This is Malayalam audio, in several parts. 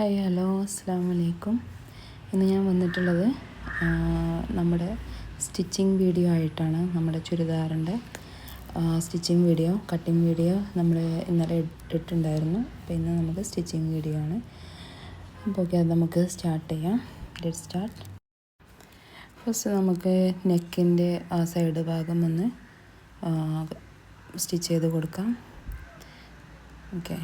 ഹായ് ഹലോ അസ്സാം വലൈക്കും ഇന്ന് ഞാൻ വന്നിട്ടുള്ളത് നമ്മുടെ സ്റ്റിച്ചിങ് വീഡിയോ ആയിട്ടാണ് നമ്മുടെ ചുരിദാറിന്റെ സ്റ്റിച്ചിങ് വീഡിയോ കട്ടിങ് വീഡിയോ നമ്മൾ ഇന്നലെ ഇട്ടിട്ടുണ്ടായിരുന്നു. അപ്പോൾ ഇന്ന് നമുക്ക് സ്റ്റിച്ചിങ് വീഡിയോ ആണ്. അപ്പോൾ ഓക്കെ അത് നമുക്ക് സ്റ്റാർട്ട് ചെയ്യാം. ലെറ്റ് സ്റ്റാർട്ട് ഫസ്റ്റ് നമുക്ക് നെക്കിന്റെ ആ സൈഡ് ഭാഗം ഒന്ന് സ്റ്റിച്ച് ചെയ്ത് കൊടുക്കാം. ഓക്കെ.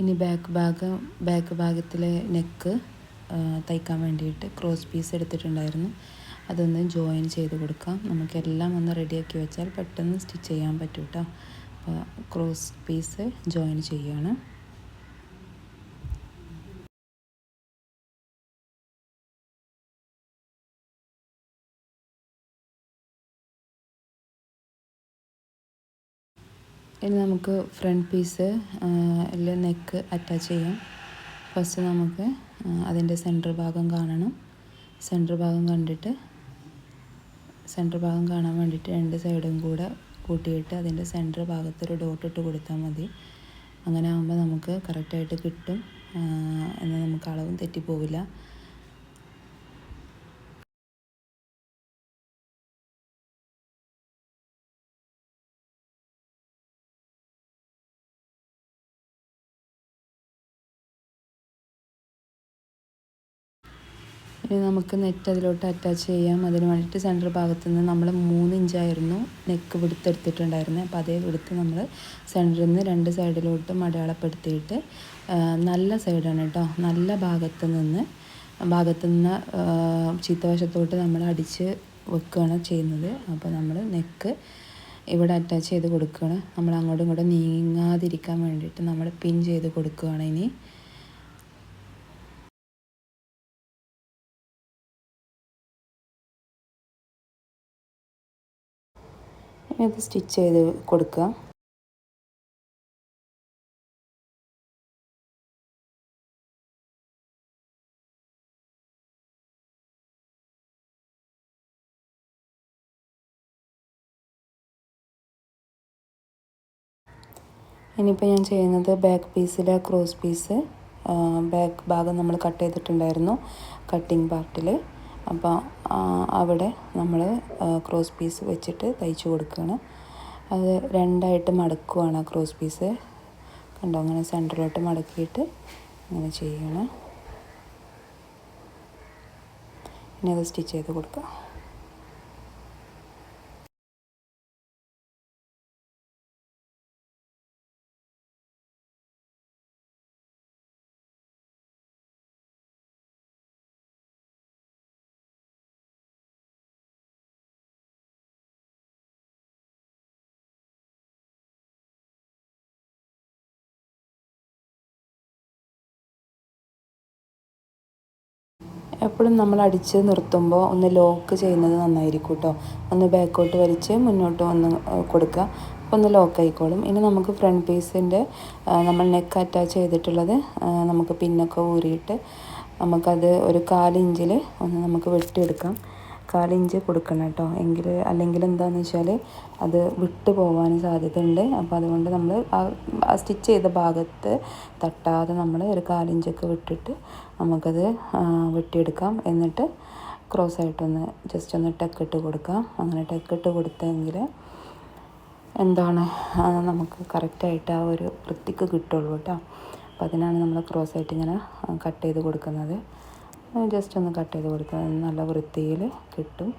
ഇനി ബാക്ക് ഭാഗം ബാക്ക് ഭാഗത്തിലെ നെക്ക് തയ്ക്കാൻ വേണ്ടിയിട്ട് ക്രോസ് പീസ് എടുത്തിട്ടുണ്ടായിരുന്നു. അതൊന്ന് ജോയിൻ ചെയ്ത് കൊടുക്കാം. നമുക്കെല്ലാം ഒന്ന് റെഡിയാക്കി വെച്ചാൽ പെട്ടെന്ന് സ്റ്റിച്ച് ചെയ്യാൻ പറ്റൂട്ടോ. അപ്പോൾ ക്രോസ് പീസ് ജോയിൻ ചെയ്യുകയാണ് ഇനി നമുക്ക് ഫ്രണ്ട് പീസ് അല്ലെ നെക്ക് അറ്റാച്ച് ചെയ്യാം. ഫസ്റ്റ് നമുക്ക് അതിന്റെ സെന്റർ ഭാഗം കാണണം. സെന്റർ ഭാഗം കണ്ടിട്ട് സെന്റർ ഭാഗം കാണാൻ വേണ്ടിയിട്ട് രണ്ട് സൈഡും കൂടെ കൂട്ടിയിട്ട് അതിന്റെ സെന്റർ ഭാഗത്തൊരു ഡോട്ട് ഇട്ട് കൊടുത്താൽ മതി. അങ്ങനെ ആകുമ്പോൾ നമുക്ക് കറക്റ്റായിട്ട് കിട്ടും. എന്നാൽ നമുക്ക് അളവും തെറ്റിപ്പോവില്ല. ഇനി നമുക്ക് നെറ്റ് അതിലോട്ട് അറ്റാച്ച് ചെയ്യാം. അതിന് വേണ്ടിയിട്ട് സെന്റർ ഭാഗത്ത് നിന്ന് നമ്മൾ മൂന്ന് ഇഞ്ചായിരുന്നു നെക്ക് വെടുത്തെടുത്തിട്ടുണ്ടായിരുന്നത് അപ്പോൾ അതേ വെടുത്ത് നമ്മൾ സെന്ററിൽ നിന്ന് രണ്ട് സൈഡിലോട്ടും അടയാളപ്പെടുത്തിയിട്ട് നല്ല സൈഡാണ് കേട്ടോ നല്ല ഭാഗത്ത് നിന്ന് ഭാഗത്ത് നിന്ന് ചീത്തവശത്തോട്ട് നമ്മൾ അടിച്ച് വെക്കുകയാണ് ചെയ്യുന്നത്. അപ്പോൾ നമ്മൾ നെക്ക് ഇവിടെ അറ്റാച്ച് ചെയ്ത് കൊടുക്കുകയാണ് നമ്മൾ അങ്ങോട്ടും ഇങ്ങോട്ടും നീങ്ങാതിരിക്കാൻ വേണ്ടിയിട്ട് നമ്മൾ പിൻ ചെയ്ത് കൊടുക്കുകയാണ് ഇനി. ഇത് സ്റ്റിച്ച് ചെയ്ത് കൊടുക്കുക. ഇനിയിപ്പോൾ ഞാൻ ചെയ്യുന്നത് ബാക്ക് പീസിലെ ക്രോസ് പീസ് ബാക്ക് ഭാഗം നമ്മൾ കട്ട് ചെയ്തിട്ടുണ്ടായിരുന്നു കട്ടിങ് പാർട്ടിൽ അപ്പോൾ അവിടെ നമ്മൾ ക്രോസ് പീസ് വെച്ചിട്ട് തയ്ച്ച് കൊടുക്കുകയാണ് അത് രണ്ടായിട്ട് മടക്കുവാണ് ആ ക്രോസ് പീസ് കണ്ടോ? അങ്ങനെ സെന്ററിലോട്ട് മടക്കിയിട്ട് അങ്ങനെ ചെയ്യണം. ഇനി അത് സ്റ്റിച്ച് ചെയ്ത് കൊടുക്കുക എപ്പോഴും നമ്മൾ അടിച്ച് നിർത്തുമ്പോൾ ഒന്ന് ലോക്ക് ചെയ്യുന്നത് നന്നായിരിക്കും കേട്ടോ ഒന്ന് ബാക്കോട്ട് വലിച്ച് മുന്നോട്ട് ഒന്ന് കൊടുക്കുക. അപ്പോൾ ഒന്ന് ലോക്ക് ആയിക്കോളും. ഇനി നമുക്ക് ഫ്രണ്ട് പീസിന്റെ നമ്മൾ നെക്ക് അറ്റാച്ച് ചെയ്തിട്ടുള്ളത് നമുക്ക് പിന്നൊക്കെ ഊരിയിട്ട് നമുക്കത് ഒരു കാലിഞ്ചിൽ ഒന്ന് നമുക്ക് വെട്ടിയെടുക്കാം. കാലിഞ്ച് കൊടുക്കണം കേട്ടോ. എങ്കിൽ അല്ലെങ്കിൽ എന്താണെന്ന് വെച്ചാൽ അത് വിട്ടു പോകാൻ സാധ്യതയുണ്ട്. അപ്പോൾ അതുകൊണ്ട് നമ്മൾ ആ സ്റ്റിച്ച് ചെയ്ത ഭാഗത്ത് തട്ടാതെ നമ്മൾ ഒരു കാലിഞ്ചൊക്കെ വിട്ടിട്ട് നമുക്കത് വെട്ടിയെടുക്കാം. എന്നിട്ട് ക്രോസ് ആയിട്ടൊന്ന് ജസ്റ്റ് ഒന്ന് ടെക്കിട്ട് കൊടുക്കാം. അങ്ങനെ ടെക്കിട്ട് കൊടുത്തെങ്കിൽ എന്താണ് നമുക്ക് കറക്റ്റായിട്ട് ആ ഒരു വൃത്തിക്ക് കിട്ടുള്ളൂ കേട്ടോ. അപ്പോൾ അതിനാണ് നമ്മൾ ക്രോസ് ആയിട്ട് ഇങ്ങനെ കട്ട് ചെയ്ത് കൊടുക്കുന്നത്. ജസ്റ്റ് ഒന്ന് കട്ട് ചെയ്ത് കൊടുത്താൽ നല്ല വൃത്തിയിൽ കിട്ടും.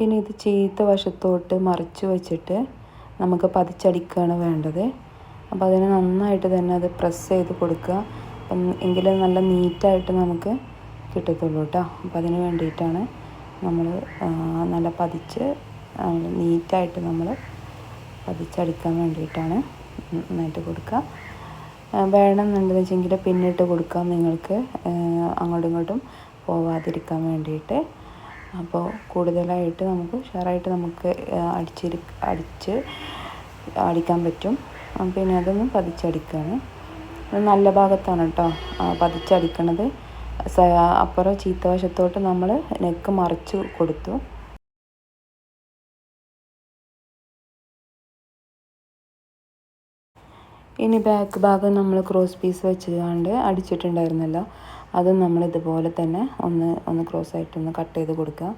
ഇനി ഇത് ചീത്ത വശത്തോട്ട് മറിച്ച് വെച്ചിട്ട് നമുക്ക് പതിച്ചടിക്കുകയാണ് വേണ്ടത്. അപ്പോൾ അതിന് നന്നായിട്ട് തന്നെ അത് പ്രസ് ചെയ്ത് കൊടുക്കുക. അപ്പം എങ്കിലും നല്ല നീറ്റായിട്ട് നമുക്ക് കിട്ടത്തുള്ളൂ കേട്ടോ. അപ്പം അതിന് വേണ്ടിയിട്ടാണ് നമ്മൾ നല്ല പതിച്ച് നീറ്റായിട്ട് നമ്മൾ പതിച്ചടിക്കാൻ വേണ്ടിയിട്ടാണ് നന്നായിട്ട് കൊടുക്കുക. വേണമെന്നുണ്ടെന്ന് വെച്ചെങ്കിൽ പിന്നിട്ട് കൊടുക്കാം നിങ്ങൾക്ക് അങ്ങോട്ടും ഇങ്ങോട്ടും പോവാതിരിക്കാൻ വേണ്ടിയിട്ട്. അപ്പോൾ കൂടുതലായിട്ട് നമുക്ക് ഉഷാറായിട്ട് നമുക്ക് അടിച്ചിരി അടിച്ച് അടിക്കാൻ പറ്റും. പിന്നെ അതൊന്ന് പതിച്ചടിക്കുകയാണ് നല്ല ഭാഗത്താണ് കേട്ടോ പതിച്ചടിക്കണത്. അപ്പുറം ചീത്ത വശത്തോട്ട് നമ്മൾ നെക്ക് മറിച്ച് കൊടുത്തു. ഇനി ബാക്ക് ഭാഗം നമ്മൾ ക്രോസ് പീസ് വെച്ചുകൊണ്ട് അടിച്ചിട്ടുണ്ടായിരുന്നല്ലോ. അതും നമ്മൾ ഇതുപോലെ തന്നെ ഒന്ന് ഒന്ന് ക്രോസ് ആയിട്ട് ഒന്ന് കട്ട് ചെയ്ത് കൊടുക്കുക.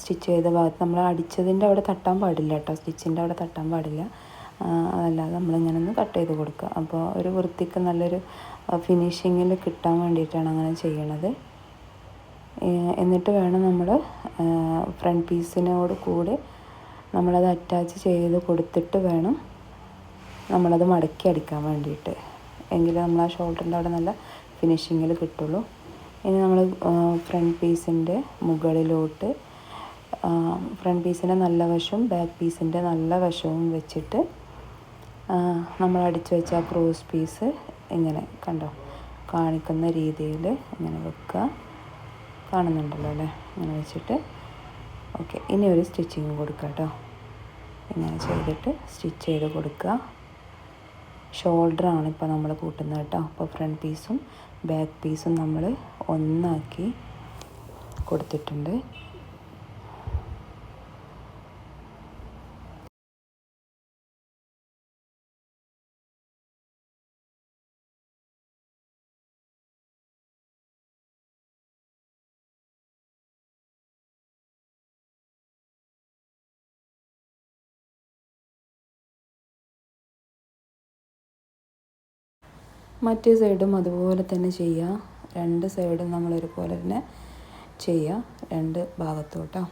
സ്റ്റിച്ച് ചെയ്ത ഭാഗത്ത് നമ്മൾ അടിച്ചതിന്റെ അവിടെ തട്ടാൻ പാടില്ല കേട്ടോ. സ്റ്റിച്ചിന്റെ അവിടെ തട്ടാൻ പാടില്ല. അതല്ലാതെ നമ്മളിങ്ങനെ ഒന്ന് കട്ട് ചെയ്ത് കൊടുക്കുക. അപ്പോൾ ഒരു വൃത്തിക്ക് നല്ലൊരു ഫിനിഷിങ്ങിൽ കിട്ടാൻ വേണ്ടിയിട്ടാണ് അങ്ങനെ ചെയ്യണത്. എന്നിട്ട് വേണം നമ്മൾ ഫ്രണ്ട് പീസിനോട് കൂടി നമ്മളത് അറ്റാച്ച് ചെയ്ത് കൊടുത്തിട്ട് വേണം നമ്മളത് മടക്കി അടിക്കാൻ വേണ്ടിയിട്ട്. എങ്കിൽ നമ്മൾ ആ ഷോൾഡറിന്റെ അവിടെ നല്ല ഫിനിഷിങ്ങിൽ കിട്ടുള്ളൂ. ഇനി നമ്മൾ ഫ്രണ്ട് പീസിന്റെ മുകളിലോട്ട് ഫ്രണ്ട് പീസിന്റെ നല്ല വശവും ബാക്ക് പീസിന്റെ നല്ല വശവും വെച്ചിട്ട് നമ്മൾ അടിച്ചു വെച്ച ആ ക്രോസ് പീസ് ഇങ്ങനെ കണ്ടോ? കാണിക്കുന്ന രീതിയിൽ ഇങ്ങനെ വെക്കുക. കാണുന്നുണ്ടല്ലോ അല്ലേ? ഇങ്ങനെ വെച്ചിട്ട്. ഓക്കെ. ഇനി ഒരു സ്റ്റിച്ചിങ് കൊടുക്കുക കേട്ടോ. ഇങ്ങനെ ചെയ്തിട്ട് സ്റ്റിച്ച് ചെയ്ത് കൊടുക്കുക. ഷോൾഡർ ആണ് ഇപ്പോൾ നമ്മൾ കൂട്ടുന്നത് കേട്ടോ. അപ്പോൾ ഫ്രണ്ട് പീസും ബാക്ക് പീസും നമ്മൾ ഒന്നാക്കി കൊടുത്തിട്ടുണ്ട്. മറ്റേ സൈഡും അതുപോലെ തന്നെ ചെയ്യുക. രണ്ട് സൈഡും നമ്മൾ ഒരുപോലെ തന്നെ ചെയ്യുക. രണ്ട് ഭാഗത്തോട്ടോ.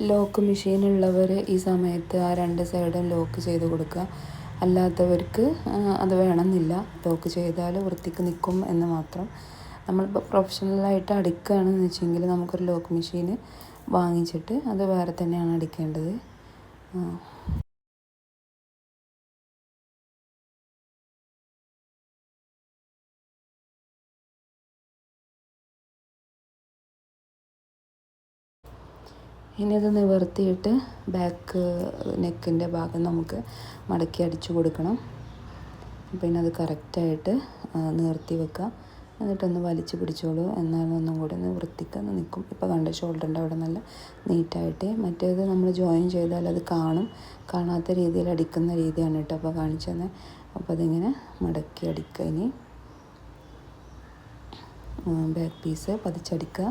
ലോക്ക് മെഷീൻ ഉള്ളവർ ഈ സമയത്ത് ആ രണ്ട് സൈഡും ലോക്ക് ചെയ്ത് കൊടുക്കുക. അല്ലാത്തവർക്ക് അത് വേണമെന്നില്ല. ലോക്ക് ചെയ്താൽ വൃത്തിക്ക് നിൽക്കും എന്ന് മാത്രം. നമ്മളിപ്പോൾ പ്രൊഫഷണലായിട്ട് അടിക്കുകയാണെന്ന് വെച്ചെങ്കിൽ നമുക്കൊരു ലോക്ക് മെഷീൻ വാങ്ങിച്ചിട്ട് അത് വേറെ തന്നെയാണ് അടിക്കേണ്ടത്. ഇനി ഇത് നിവർത്തിയിട്ട് ബാക്ക് നെക്കിന്റെ ഭാഗം നമുക്ക് മടക്കി അടിച്ചു കൊടുക്കണം. പിന്നെ അത് കറക്റ്റായിട്ട് നിർത്തി വെക്കുക എന്നിട്ടൊന്ന് വലിച്ചു പിടിച്ചോളൂ. എന്നാലും ഒന്നും കൂടി ഒന്ന് വൃത്തിക്കൊന്ന് നിൽക്കും. ഇപ്പോൾ കണ്ട ഷോൾഡറിന്റെ അവിടെ നല്ല നീറ്റായിട്ട് മറ്റേത് നമ്മൾ ജോയിൻ ചെയ്താൽ അത് കാണും. കാണാത്ത രീതിയിൽ അടിക്കുന്ന രീതിയാണ് കേട്ടോ അപ്പോൾ കാണിച്ചത് അപ്പോൾ അതിങ്ങനെ മടക്കി അടിക്കുക ഇനി. ബാക്ക് പീസ് പതിച്ചടിക്കുക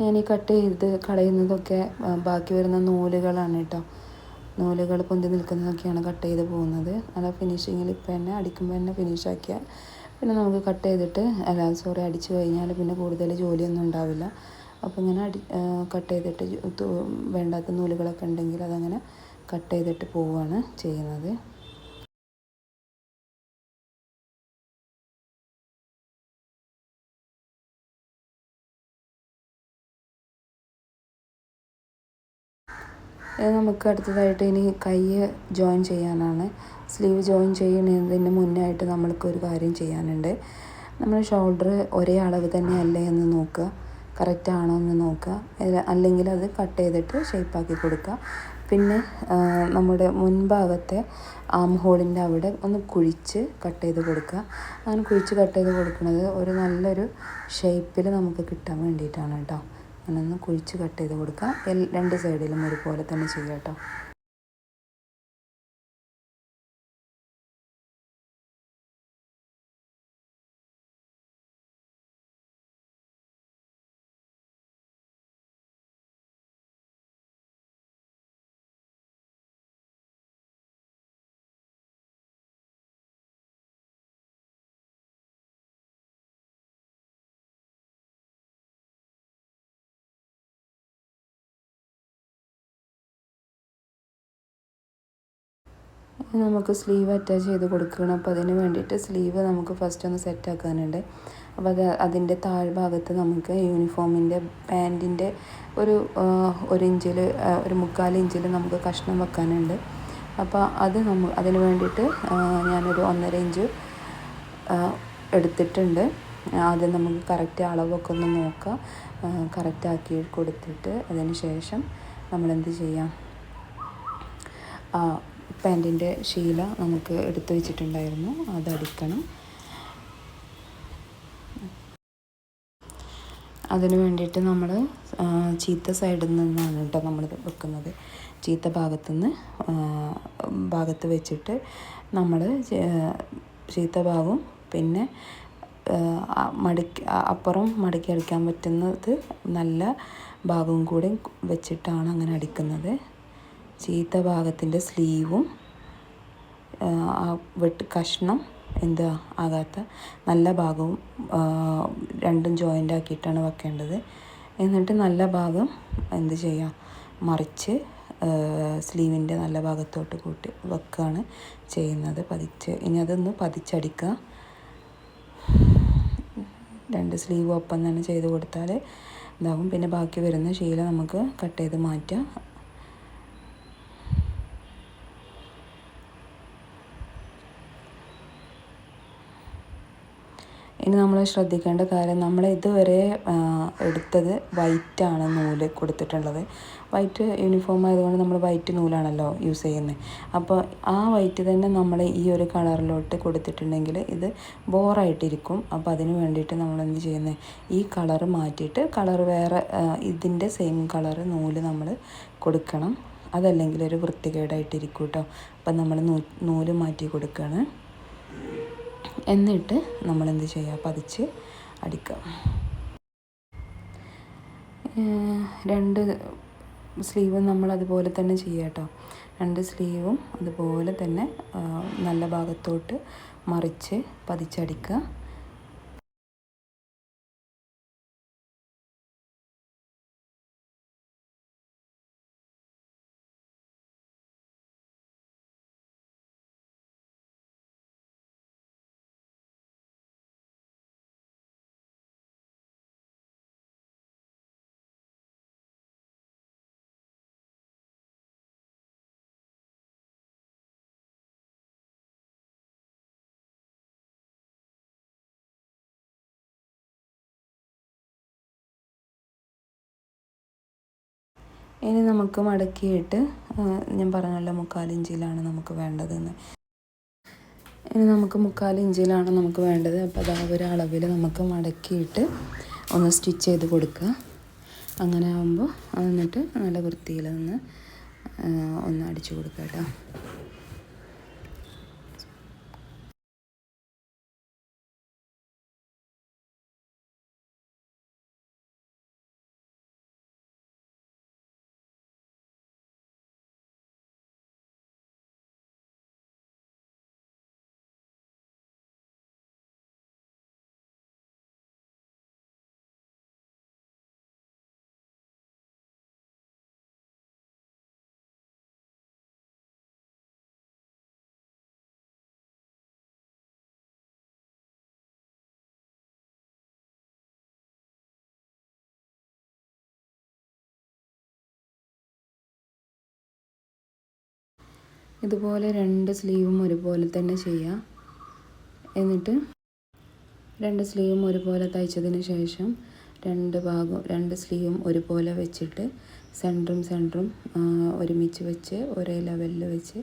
ഞാൻ ഈ കട്ട് ചെയ്ത് കളയുന്നതൊക്കെ ബാക്കി വരുന്ന നൂലുകളാണ് കേട്ടോ നൂലുകൾ പൊന്തി നിൽക്കുന്നതൊക്കെയാണ് കട്ട് ചെയ്ത് പോകുന്നത്. അല്ല ഫിനിഷിങ്ങിൽ ഇപ്പം തന്നെ അടിക്കുമ്പോൾ തന്നെ ഫിനിഷ് ആക്കിയാൽ പിന്നെ നമുക്ക് കട്ട് ചെയ്തിട്ട് അല്ല സോറി അടിച്ചു കഴിഞ്ഞാൽ പിന്നെ കൂടുതൽ ജോലിയൊന്നും ഉണ്ടാവില്ല. അപ്പോൾ ഇങ്ങനെ അടി കട്ട് ചെയ്തിട്ട് വേണ്ടാത്ത നൂലുകളൊക്കെ ഉണ്ടെങ്കിൽ അതങ്ങനെ കട്ട് ചെയ്തിട്ട് പോവുകയാണ് ചെയ്യുന്നത്. നമുക്ക് അടുത്തതായിട്ട് ഇനി കൈ ജോയിൻ ചെയ്യാനാണ്. സ്ലീവ് ജോയിൻ ചെയ്യുന്നതിന് മുന്നായിട്ട് നമ്മൾക്ക് ഒരു കാര്യം ചെയ്യാനുണ്ട്. നമ്മൾ ഷോൾഡർ ഒരേ അളവ് തന്നെ അല്ലേ എന്ന് നോക്കുക. കറക്റ്റ് ആണോ എന്ന് നോക്കുക. അല്ലെങ്കിൽ അത് കട്ട് ചെയ്തിട്ട് ഷേപ്പാക്കി കൊടുക്കുക. പിന്നെ നമ്മുടെ മുൻഭാഗത്തെ ആം ഹോളിന്റെ അവിടെ ഒന്ന് കുഴിച്ച് കട്ട് ചെയ്ത് കൊടുക്കുക. അങ്ങനെ കുഴിച്ച് കട്ട് ചെയ്ത് കൊടുക്കുന്നത് ഒരു നല്ലൊരു ഷേപ്പിൽ നമുക്ക് കിട്ടാൻ വേണ്ടിയിട്ടാണ് കേട്ടോ. അങ്ങനെ ഒന്ന് കുഴിച്ച് കട്ട് ചെയ്ത് കൊടുക്കുക രണ്ട് സൈഡിലും ഒരുപോലെ തന്നെ ചെയ്യുക കേട്ടോ. നമുക്ക് സ്ലീവ് അറ്റാച്ച് ചെയ്ത് കൊടുക്കണം അപ്പോൾ അതിന് വേണ്ടിയിട്ട് സ്ലീവ് നമുക്ക് ഫസ്റ്റ് ഒന്ന് സെറ്റ് ആക്കാനുണ്ട്. അപ്പോൾ അത് അതിന്റെ താഴ്ഭാഗത്ത് നമുക്ക് യൂണിഫോമിന്റെ പാന്റിന്റെ ഒരു ഒരു ഇഞ്ചിൽ ഒരു മുക്കാൽ ഇഞ്ചിൽ നമുക്ക് കഷ്ണം വെക്കാനുണ്ട്. അപ്പോൾ അത് നമ്മൾ അതിന് വേണ്ടിയിട്ട് ഞാനൊരു ഒന്നര ഇഞ്ച് എടുത്തിട്ടുണ്ട്. ആദ്യം നമുക്ക് കറക്റ്റ് അളവൊക്കെ ഒന്ന് നോക്കാം. കറക്റ്റ് ആക്കി കൊടുത്തിട്ട് അതിന് ശേഷം നമ്മളെന്ത് ചെയ്യാം? പാന്റിന്റെ ശീല നമുക്ക് എടുത്തു വെച്ചിട്ടുണ്ടായിരുന്നു. അതടിക്കണം അതിന് വേണ്ടിയിട്ട് നമ്മൾ ചീത്ത സൈഡിൽ നിന്നാണ് കേട്ടോ നമ്മൾ വെക്കുന്നത്. ചീത്ത ഭാഗത്തുനിന്ന് ഭാഗത്ത് വെച്ചിട്ട് നമ്മൾ ചീത്ത ഭാഗവും പിന്നെ മടക്കി അപ്പുറം മടക്കി അടിക്കാൻ പറ്റുന്നത് നല്ല ഭാഗവും കൂടി വെച്ചിട്ടാണ് അങ്ങനെ അടിക്കുന്നത്. ചീത്ത ഭാഗത്തിന്റെ സ്ലീവും ആ വെട്ട് കഷ്ണം എന്താ ആകാത്ത നല്ല ഭാഗവും രണ്ടും ജോയിന്റ് ആക്കിയിട്ടാണ് വെക്കേണ്ടത്. എന്നിട്ട് നല്ല ഭാഗം എന്ത് ചെയ്യാം? മറിച്ച് സ്ലീവിന്റെ നല്ല ഭാഗത്തോട്ട് കൂട്ടി വെക്കുകയാണ് ചെയ്യുന്നത് പതിച്ച്. ഇനി അതൊന്ന് പതിച്ചടിക്കുക. രണ്ട് സ്ലീവ് ഒപ്പം തന്നെ ചെയ്ത് കൊടുത്താൽ ഇതാകും പിന്നെ ബാക്കി വരുന്ന ശീല നമുക്ക് കട്ട് ചെയ്ത് മാറ്റാം. ഇനി നമ്മൾ ശ്രദ്ധിക്കേണ്ട കാര്യം നമ്മൾ ഇതുവരെ എടുത്തത് വൈറ്റാണ് നൂൽ കൊടുത്തിട്ടുള്ളത്. വൈറ്റ് യൂണിഫോം ആയതുകൊണ്ട് നമ്മൾ വൈറ്റ് നൂലാണല്ലോ യൂസ് ചെയ്യുന്നത്. അപ്പോൾ ആ വൈറ്റ് തന്നെ നമ്മൾ ഈ ഒരു കളറിലോട്ട് കൊടുത്തിട്ടുണ്ടെങ്കിൽ ഇത് ബോറായിട്ടിരിക്കും. അപ്പോൾ അതിന് വേണ്ടിയിട്ട് നമ്മൾ എന്ത് ചെയ്യുന്നത്? ഈ കളർ മാറ്റിയിട്ട് കളർ വേറെ ഇതിന്റെ സെയിം കളർ നൂൽ നമ്മൾ കൊടുക്കണം. അതല്ലെങ്കിൽ ഒരു വൃത്തികേടായിട്ടിരിക്കും കേട്ടോ. അപ്പം നമ്മൾ നൂ നൂൽ മാറ്റി കൊടുക്കുകയാണ്. എന്നിട്ട് നമ്മൾ എന്ത് ചെയ്യുക? പതിച്ച് അടിക്കുക. രണ്ട് സ്ലീവും നമ്മൾ അതുപോലെ തന്നെ ചെയ്യുക കേട്ടോ. രണ്ട് സ്ലീവും അതുപോലെ തന്നെ നല്ല ഭാഗത്തോട്ട് മറിച്ച് പതിച്ചടിക്കുക. ഇനി നമുക്ക് മടക്കിയിട്ട് ഞാൻ പറഞ്ഞല്ലോ മുക്കാലിഞ്ചിലാണ് നമുക്ക് വേണ്ടതെന്ന്. ഇനി നമുക്ക് മുക്കാലിഞ്ചിലാണ് നമുക്ക് വേണ്ടത്. അപ്പോൾ അതാ ഒരു നമുക്ക് മടക്കിയിട്ട് ഒന്ന് സ്റ്റിച്ച് ചെയ്ത് കൊടുക്കുക. അങ്ങനെ ആകുമ്പോൾ എന്നിട്ട് നല്ല വൃത്തിയിൽ നിന്ന് ഒന്ന് അടിച്ചു കൊടുക്കുക കേട്ടോ. ഇതുപോലെ രണ്ട് സ്ലീവും ഒരുപോലെ തന്നെ ചെയ്യാം. എന്നിട്ട് രണ്ട് സ്ലീവും ഒരുപോലെ തയ്ച്ചതിന് ശേഷം രണ്ട് ഭാഗം രണ്ട് സ്ലീവും ഒരുപോലെ വെച്ചിട്ട് സെന്ററും സെന്ററും ഒരുമിച്ച് വെച്ച് ഒരേ ലെവലിൽ വെച്ച്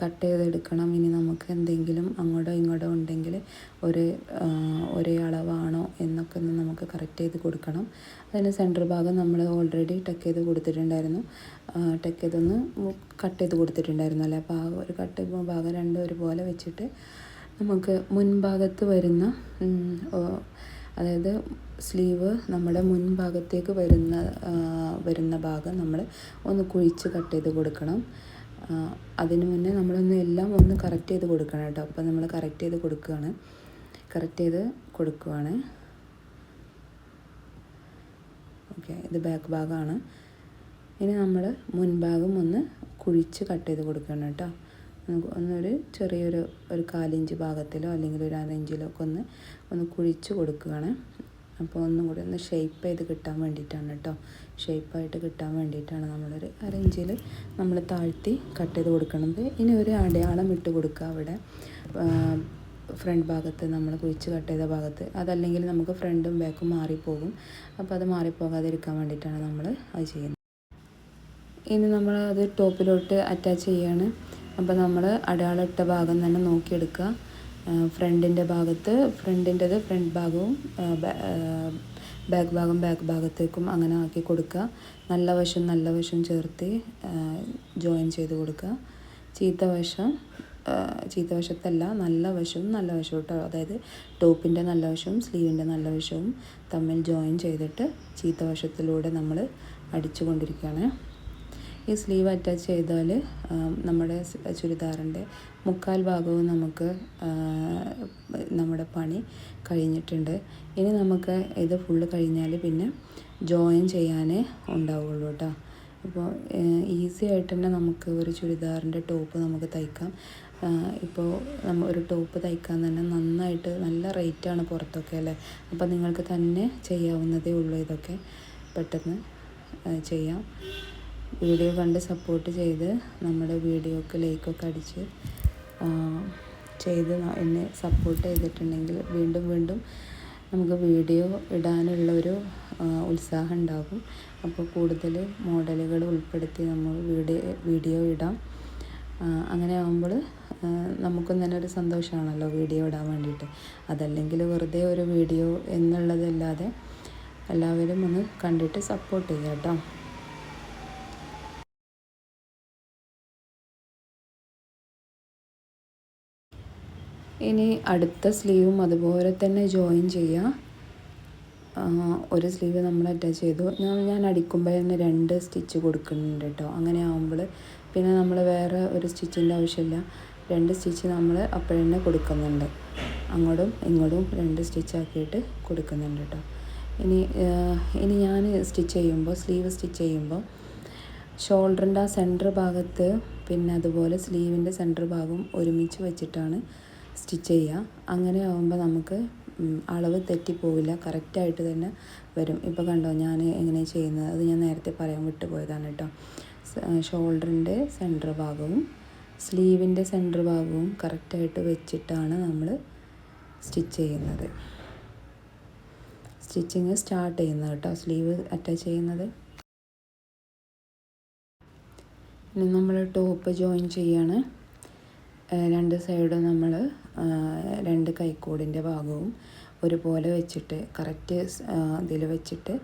കട്ട് ചെയ്തെടുക്കണം. ഇനി നമുക്ക് എന്തെങ്കിലും അങ്ങോട്ടോ ഇങ്ങോട്ടോ ഉണ്ടെങ്കിൽ ഒരു ഒരേ അളവാണോ എന്നൊക്കെ ഒന്ന് നമുക്ക് കറക്റ്റ് ചെയ്ത് കൊടുക്കണം. അതിന് സെന്റർ ഭാഗം നമ്മൾ ഓൾറെഡി ടക്ക് ചെയ്ത് കൊടുത്തിട്ടുണ്ടായിരുന്നു. ടക്ക് ചെയ്തൊന്ന് കട്ട് ചെയ്ത് കൊടുത്തിട്ടുണ്ടായിരുന്നു അല്ലേ അപ്പോൾ ആ ഒരു കട്ട് ഭാഗം രണ്ടും ഒരുപോലെ വെച്ചിട്ട് നമുക്ക് മുൻഭാഗത്ത് വരുന്ന അതായത് സ്ലീവ് നമ്മുടെ മുൻഭാഗത്തേക്ക് വരുന്ന വരുന്ന ഭാഗം നമ്മൾ ഒന്ന് കുഴിച്ച് കട്ട് ചെയ്ത് കൊടുക്കണം. അതിന് മുന്നേ നമ്മളൊന്ന് എല്ലാം ഒന്ന് കറക്റ്റ് ചെയ്ത് കൊടുക്കണം കേട്ടോ. അപ്പോൾ നമ്മൾ കറക്റ്റ് ചെയ്ത് കൊടുക്കുകയാണ്. കറക്റ്റ് ചെയ്ത് കൊടുക്കുകയാണ് ഓക്കെ ഇത് ബാക്ക് ഭാഗമാണ്. ഇനി നമ്മൾ മുൻഭാഗം ഒന്ന് കുഴിച്ച് കട്ട് ചെയ്ത് കൊടുക്കണം കേട്ടോ. ഒന്നൊരു ചെറിയൊരു ഒരു കാലിഞ്ച് ഭാഗത്തിലോ അല്ലെങ്കിൽ ഒരു അരഞ്ചിലോ ഒക്കെ ഒന്ന് ഒന്ന് കുഴിച്ച് കൊടുക്കുകയാണ്. അപ്പോൾ ഒന്നും കൂടി ഒന്ന് ഷേപ്പ് ചെയ്ത് കിട്ടാൻ വേണ്ടിയിട്ടാണ് കേട്ടോ. ഷേപ്പായിട്ട് കിട്ടാൻ വേണ്ടിയിട്ടാണ് നമ്മളൊരു അരഞ്ചിൽ നമ്മൾ താഴ്ത്തി കട്ട് ചെയ്ത് കൊടുക്കുന്നത് ഇനി ഒരു അടയാളം ഇട്ട് കൊടുക്കുക അവിടെ. ഫ്രണ്ട് ഭാഗത്ത് നമ്മൾ കുഴിച്ച് കട്ട് ചെയ്ത ഭാഗത്ത്. അതല്ലെങ്കിൽ നമുക്ക് ഫ്രണ്ടും ബാക്കും മാറിപ്പോകും. അപ്പോൾ അത് മാറിപ്പോകാതിരിക്കാൻ വേണ്ടിയിട്ടാണ് നമ്മൾ അത് ചെയ്യുന്നത്. ഇനി നമ്മൾ അത് ടോപ്പിലോട്ട് അറ്റാച്ച് ചെയ്യാണ്. അപ്പോൾ നമ്മൾ അടയാളം ഇട്ട ഭാഗം തന്നെ നോക്കിയെടുക്കുക. ഫ്രണ്ടിന്റെ ഭാഗത്ത് ഫ്രണ്ടിന്റെത് ഫ്രണ്ട് ഭാഗവും ബാക്ക് ഭാഗം ബാക്ക് ഭാഗത്തേക്കും അങ്ങനെ ആക്കി കൊടുക്കുക. നല്ല വശം നല്ല വശം ചേർത്ത് ജോയിൻ ചെയ്ത് കൊടുക്കുക. ചീത്ത വശം ചീത്ത വശത്തല്ല നല്ല വശവും നല്ല വശവും കേട്ടോ അതായത് ടോപ്പിന്റെ നല്ല വശവും സ്ലീവിന്റെ നല്ല വശവും തമ്മിൽ ജോയിൻ ചെയ്തിട്ട് ചീത്ത വശത്തിലൂടെ നമ്മൾ അടിച്ചു കൊണ്ടിരിക്കുകയാണ്. ഈ സ്ലീവ് അറ്റാച്ച് ചെയ്താൽ നമ്മുടെ ചുരിദാറിന്റെ മുക്കാൽ ഭാഗവും നമുക്ക് നമ്മുടെ പണി കഴിഞ്ഞിട്ടുണ്ട്. ഇനി നമുക്ക് ഇത് ഫുള്ള് കഴിഞ്ഞാൽ പിന്നെ ജോയിൻ ചെയ്യാനേ ഉണ്ടാവുള്ളൂ കേട്ടോ അപ്പോൾ ഈസി ആയിട്ട് തന്നെ നമുക്ക് ഒരു ചുരിദാറിന്റെ ടോപ്പ് നമുക്ക് തയ്ക്കാം. ഇപ്പോൾ നമ്മൾ ഒരു ടോപ്പ് തയ്ക്കാൻ തന്നെ നന്നായിട്ട് നല്ല റേറ്റാണ് പുറത്തൊക്കെ അല്ലേ? അപ്പോൾ നിങ്ങൾക്ക് തന്നെ ചെയ്യാവുന്നതേ ഉള്ളൂ ഇതൊക്കെ. പെട്ടെന്ന് ചെയ്യാം. വീഡിയോ കണ്ട് സപ്പോർട്ട് ചെയ്ത് നമ്മുടെ വീഡിയോക്ക് ലൈക്കൊക്കെ അടിച്ച് ചെയ്ത് എന്നെ സപ്പോർട്ട് ചെയ്തിട്ടുണ്ടെങ്കിൽ വീണ്ടും വീണ്ടും നമുക്ക് വീഡിയോ ഇടാനുള്ള ഒരു ഉത്സാഹം ഉണ്ടാകും. അപ്പോൾ കൂടുതൽ മോഡലുകൾ ഉൾപ്പെടുത്തി നമ്മൾ വീഡിയോ വീഡിയോ ഇടാം. അങ്ങനെ ആകുമ്പോൾ നമുക്കും തന്നെ ഒരു സന്തോഷമാണല്ലോ വീഡിയോ ഇടാൻ വേണ്ടിയിട്ട്. അതല്ലെങ്കിൽ വെറുതെ ഒരു വീഡിയോ എന്നുള്ളതല്ലാതെ എല്ലാവരും ഒന്ന് കണ്ടിട്ട് സപ്പോർട്ട് ചെയ്യാം കേട്ടോ. ഇനി അടുത്ത സ്ലീവും അതുപോലെ തന്നെ ജോയിൻ ചെയ്യുക ഒരു സ്ലീവ് നമ്മൾ അറ്റാച്ച് ചെയ്തു. ഞാൻ ഞാൻ അടിക്കുമ്പോൾ തന്നെ രണ്ട് സ്റ്റിച്ച് കൊടുക്കുന്നുണ്ട് കേട്ടോ. അങ്ങനെ ആകുമ്പോൾ പിന്നെ നമ്മൾ വേറെ ഒരു സ്റ്റിച്ചിന്റെ ആവശ്യമില്ല. രണ്ട് സ്റ്റിച്ച് നമ്മൾ അപ്പോഴന്നെ കൊടുക്കുന്നുണ്ട്. അങ്ങോട്ടും ഇങ്ങോട്ടും രണ്ട് സ്റ്റിച്ചാക്കിയിട്ട് കൊടുക്കുന്നുണ്ട് കേട്ടോ. ഇനി ഇനി ഞാൻ സ്റ്റിച്ച് ചെയ്യുമ്പോൾ സ്ലീവ് സ്റ്റിച്ച് ചെയ്യുമ്പോൾ ഷോൾഡറിന്റെ ആ സെന്റർ ഭാഗത്ത് പിന്നെ അതുപോലെ സ്ലീവിന്റെ സെന്റർ ഭാഗം ഒരുമിച്ച് വെച്ചിട്ടാണ് സ്റ്റിച്ച് ചെയ്യുക. അങ്ങനെ ആകുമ്പോൾ നമുക്ക് അളവ് തെറ്റിപ്പോവില്ല. കറക്റ്റായിട്ട് തന്നെ വരും. ഇപ്പോൾ കണ്ടോ ഞാൻ എങ്ങനെയാണ് ചെയ്യുന്നത്? അത് ഞാൻ നേരത്തെ പറയാൻ വിട്ടുപോയതാണ് കേട്ടോ. ഷോൾഡറിന്റെ സെന്റർ ഭാഗവും സ്ലീവിന്റെ സെന്റർ ഭാഗവും കറക്റ്റായിട്ട് വെച്ചിട്ടാണ് നമ്മൾ സ്റ്റിച്ച് ചെയ്യുന്നത്. സ്റ്റിച്ചിങ് സ്റ്റാർട്ട് ചെയ്യുന്നത് കേട്ടോ. സ്ലീവ് അറ്റാച്ച് ചെയ്യുന്നത്. ഇനി നമ്മൾ ടോപ്പ് ജോയിൻ ചെയ്യാണ്. രണ്ട് സൈഡും നമ്മൾ രണ്ട് കൈക്കോടിന്റെ ഭാഗവും ഒരുപോലെ വെച്ചിട്ട് കറക്റ്റ് ഇതിൽ വെച്ചിട്ട്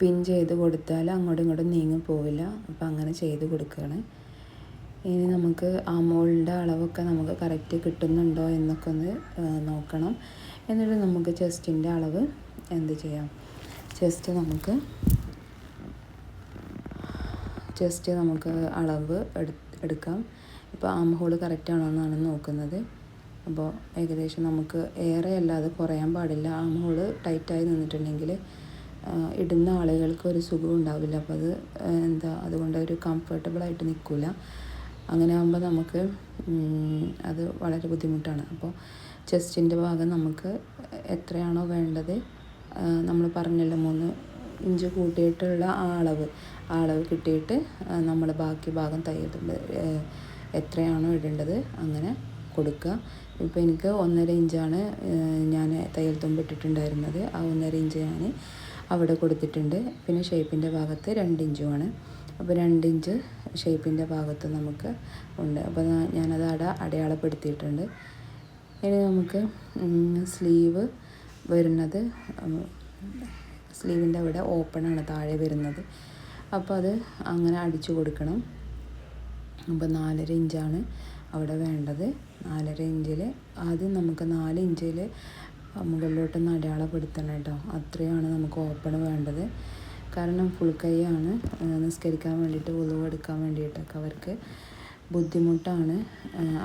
പിൻ ചെയ്ത് കൊടുത്താൽ അങ്ങോട്ടും ഇങ്ങോട്ടും നീങ്ങി പോവില്ല. അപ്പം അങ്ങനെ ചെയ്ത് കൊടുക്കുകയാണ് ഇനി നമുക്ക് ആ മോളിന്റെ അളവൊക്കെ നമുക്ക് കറക്റ്റ് കിട്ടുന്നുണ്ടോ എന്നൊക്കെ ഒന്ന് നോക്കണം. എന്നിട്ട് നമുക്ക് ചെസ്റ്റിന്റെ അളവ് എന്ത് ചെയ്യാം? ചെസ്റ്റ് നമുക്ക് ചെസ്റ്റ് നമുക്ക് അളവ് എടുക്കാം. ഇപ്പോൾ ആം ഹോൾ കറക്റ്റ് ആണോ എന്നാണ് നോക്കുന്നത്. അപ്പോൾ ഏകദേശം നമുക്ക് ഏറെ അല്ലാതെ കുറയാൻ പാടില്ല. ആ മോൾ ടൈറ്റായി നിന്നിട്ടുണ്ടെങ്കിൽ ഇടുന്ന ആളുകൾക്ക് ഒരു സുഖം ഉണ്ടാവില്ല. അപ്പോൾ അത് എന്താ അതുകൊണ്ട് ഒരു കംഫർട്ടബിളായിട്ട് നിൽക്കില്ല അങ്ങനെ ആകുമ്പോൾ നമുക്ക് അത് വളരെ ബുദ്ധിമുട്ടാണ്. അപ്പോൾ ചെസ്റ്റിന്റെ ഭാഗം നമുക്ക് എത്രയാണോ വേണ്ടത് നമ്മൾ പറഞ്ഞല്ലോ മൂന്ന് ഇഞ്ച് കൂട്ടിയിട്ടുള്ള ആ അളവ്. ആ അളവ് കിട്ടിയിട്ട് നമ്മൾ ബാക്കി ഭാഗം തയ്യൽ എത്രയാണോ ഇടേണ്ടത് അങ്ങനെ കൊടുക്കുക. ഇപ്പോൾ എനിക്ക് ഒന്നര ഇഞ്ചാണ് ഞാൻ തയ്യൽ തുമ്പിട്ടിട്ടുണ്ടായിരുന്നത്. ആ ഒന്നര ഇഞ്ച് ഞാൻ അവിടെ കൊടുത്തിട്ടുണ്ട്. പിന്നെ ഷേപ്പിന്റെ ഭാഗത്ത് രണ്ട് ഇഞ്ചുമാണ്. അപ്പോൾ രണ്ട് ഇഞ്ച് ഷേപ്പിന്റെ ഭാഗത്ത് നമുക്ക് ഉണ്ട്. അപ്പോൾ ഞാനത് അട അടയാളപ്പെടുത്തിയിട്ടുണ്ട്. ഇനി നമുക്ക് സ്ലീവ് വരുന്നത് സ്ലീവിന്റെ അവിടെ ഓപ്പണാണ് താഴെ വരുന്നത്. അപ്പോൾ അത് അങ്ങനെ അടിച്ചു കൊടുക്കണം. അപ്പോൾ നാലര ഇഞ്ചാണ്. അവിടെ വേണ്ടത് നാലര ഇഞ്ചിൽ ആദ്യം നമുക്ക് നാല് ഇഞ്ചിൽ മുകളിലോട്ടൊന്ന് അടയാളപ്പെടുത്തണം കേട്ടോ. അത്രയാണ് നമുക്ക് ഓപ്പൺ വേണ്ടത്. കാരണം ഫുൾ കൈയാണ് നിസ്കരിക്കാൻ വേണ്ടിയിട്ട് ഉളവ് എടുക്കാൻ വേണ്ടിയിട്ടൊക്കെ അവർക്ക് ബുദ്ധിമുട്ടാണ്.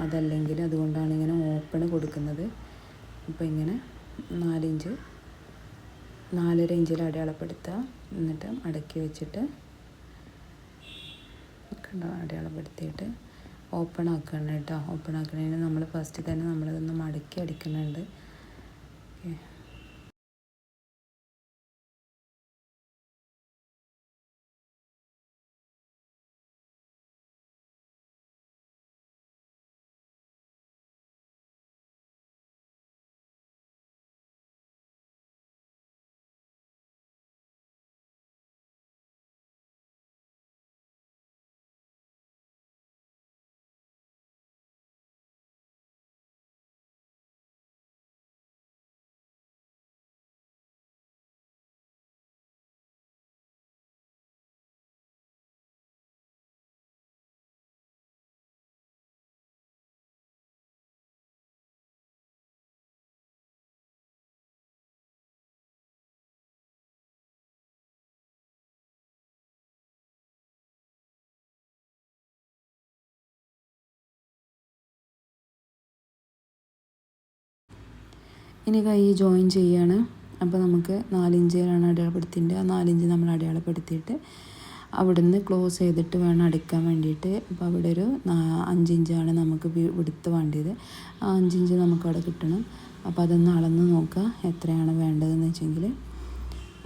അതല്ലെങ്കിൽ അതുകൊണ്ടാണ് ഇങ്ങനെ ഓപ്പൺ കൊടുക്കുന്നത്. അപ്പോൾ ഇങ്ങനെ നാലിഞ്ച് നാലര ഇഞ്ചിൽ അടയാളപ്പെടുത്തുക. എന്നിട്ട് അടക്കി വെച്ചിട്ട് കണ്ടോ അടയാളപ്പെടുത്തിയിട്ട് ഓപ്പൺ ആക്കണം കേട്ടോ. ഓപ്പൺ ആക്കണതിന് നമ്മൾ ഫസ്റ്റ് തന്നെ നമ്മളിതൊന്ന് മടക്കി അടിക്കുന്നുണ്ട്. ഇനി കൈ ജോയിൻ ചെയ്യാണ്. അപ്പോൾ നമുക്ക് നാലിഞ്ചിലാണ് അടയാളപ്പെടുത്തിയിട്ട് ആ നാലിഞ്ച് നമ്മൾ അടയാളപ്പെടുത്തിയിട്ട് അവിടുന്ന് ക്ലോസ് ചെയ്തിട്ട് വേണം അടിക്കാൻ വേണ്ടിയിട്ട്. അപ്പോൾ അവിടെ ഒരു അഞ്ചിഞ്ചാണ് നമുക്ക് വിടുത്ത് വേണ്ടിയത്. ആ അഞ്ചിഞ്ച് നമുക്ക് അവിടെ കിട്ടണം. അപ്പോൾ അതൊന്ന് അളന്ന് നോക്കുക എത്രയാണ് വേണ്ടതെന്ന് വെച്ചെങ്കിൽ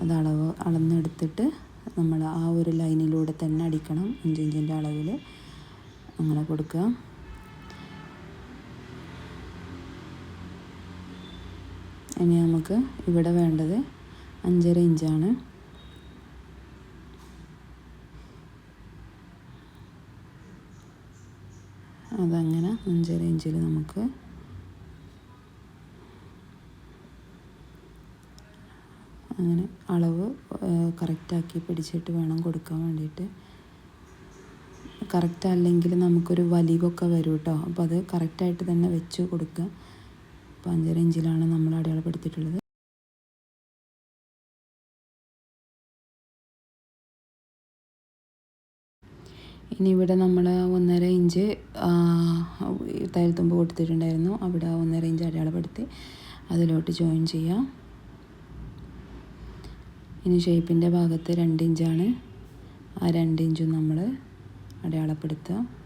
അത് അളവ് അളന്നെടുത്തിട്ട് നമ്മൾ ആ ഒരു ലൈനിലൂടെ തന്നെ അടിക്കണം അഞ്ചിഞ്ചിന്റെ അളവിൽ അങ്ങനെ കൊടുക്കുക. ഇനി നമുക്ക് ഇവിടെ വേണ്ടത് അഞ്ചര ഇഞ്ചാണ്. അതങ്ങനെ അഞ്ചര ഇഞ്ചിൽ നമുക്ക് അങ്ങനെ അളവ് കറക്റ്റാക്കി പിടിച്ചിട്ട് വേണം കൊടുക്കാൻ വേണ്ടിയിട്ട്. കറക്റ്റ് അല്ലെങ്കിൽ നമുക്കൊരു വലിവൊക്കെ വരും കേട്ടോ അപ്പോൾ അത് കറക്റ്റായിട്ട് തന്നെ വെച്ച് കൊടുക്കുക. അപ്പോൾ അഞ്ചര ഇഞ്ചിലാണ് നമ്മൾ അടയാളപ്പെടുത്തിയിട്ടുള്ളത്. ഇനി ഇവിടെ നമ്മൾ ഒന്നര ഇഞ്ച് തയ്യൽത്തുമ്പ് കൊടുത്തിട്ടുണ്ടായിരുന്നു. അവിടെ ഒന്നര ഇഞ്ച് അടയാളപ്പെടുത്തി അതിലോട്ട് ജോയിൻ ചെയ്യാം. ഇനി ഷേപ്പിന്റെ ഭാഗത്ത് രണ്ട് ഇഞ്ചാണ്. ആ രണ്ട് ഇഞ്ചും നമ്മൾ അടയാളപ്പെടുത്തുക.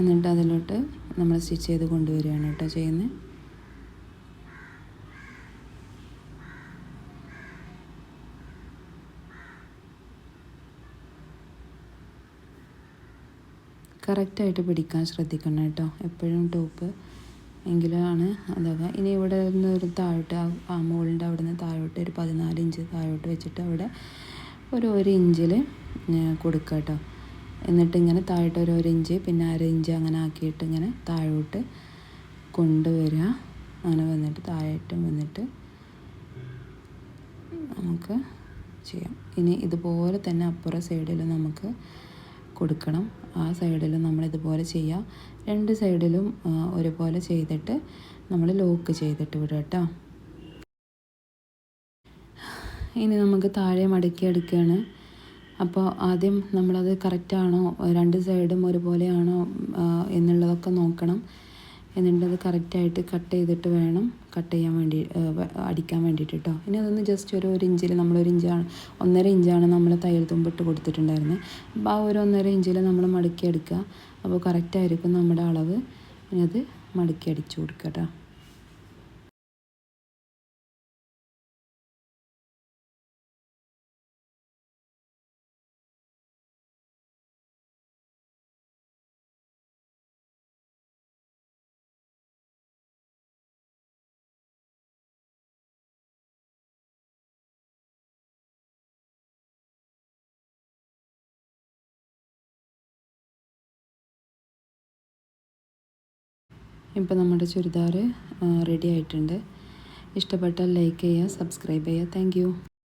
എന്നിട്ട് അതിലോട്ട് നമ്മൾ സ്റ്റിച്ച് ചെയ്ത് കൊണ്ടുവരികയാണ് കേട്ടോ ചെയ്യുന്നത്. കറക്റ്റായിട്ട് പിടിക്കാൻ ശ്രദ്ധിക്കണം കേട്ടോ. എപ്പോഴും ടോപ്പ് എങ്കിലാണ് അതൊക്കെ ഇനി ഇവിടെ നിന്ന് ഒരു താഴോട്ട് ആ മുകളിന്റെ അവിടെ നിന്ന് താഴോട്ട് ഒരു പതിനാല് ഇഞ്ച് താഴോട്ട് വെച്ചിട്ട് അവിടെ ഒരു ഒരു ഇഞ്ചിൽ കൊടുക്കുക കേട്ടോ. എന്നിട്ട് ഇങ്ങനെ താഴോട്ട് ഒരു ഒരു ഇഞ്ച് പിന്നെ അര ഇഞ്ച് അങ്ങനെ ആക്കിയിട്ട് ഇങ്ങനെ താഴോട്ട് കൊണ്ടുവരിക. അങ്ങനെ വന്നിട്ട് താഴോട്ടും വന്നിട്ട് നമുക്ക് ചെയ്യാം. ഇനി ഇതുപോലെ തന്നെ അപ്പുറ സൈഡിൽ നമുക്ക് കൊടുക്കണം. ആ സൈഡിൽ നമ്മൾ ഇതുപോലെ ചെയ്യാം രണ്ട് സൈഡിലും ഒരുപോലെ ചെയ്തിട്ട് നമ്മൾ ലോക്ക് ചെയ്തിട്ട് വിടുക കേട്ടോ. ഇനി നമുക്ക് താഴെ മടക്കി എടുക്കുകയാണ്. അപ്പോൾ ആദ്യം നമ്മളത് കറക്റ്റാണോ? രണ്ട് സൈഡും ഒരുപോലെയാണോ? എന്നുള്ളതൊക്കെ നോക്കണം. എന്നിട്ട് അത് കറക്റ്റായിട്ട് കട്ട് ചെയ്തിട്ട് വേണം കട്ട് ചെയ്യാൻ വേണ്ടി അടിക്കാൻ വേണ്ടിയിട്ട് കേട്ടോ ഇനി അതൊന്ന് ജസ്റ്റ് ഒരു ഒരു ഇഞ്ചിൽ നമ്മളൊരു ഇഞ്ചാണ് ഒന്നര ഇഞ്ചാണ് നമ്മൾ തയ്യൽ തുമ്പിട്ട് കൊടുത്തിട്ടുണ്ടായിരുന്നത് അപ്പോൾ ആ ഒരു ഒന്നര ഇഞ്ചിൽ നമ്മൾ മടക്കി എടുക്കുക അപ്പോൾ കറക്റ്റായിരിക്കും നമ്മുടെ അളവ്. ഇനി അത് മടക്കി അടിച്ചു കൊടുക്കുക കേട്ടോ ഇപ്പോൾ നമ്മുടെ ചുരിദാർ റെഡി ആയിട്ടുണ്ട്. ഇഷ്ടപ്പെട്ടാൽ ലൈക്ക് ചെയ്യുക സബ്സ്ക്രൈബ് ചെയ്യുക. താങ്ക്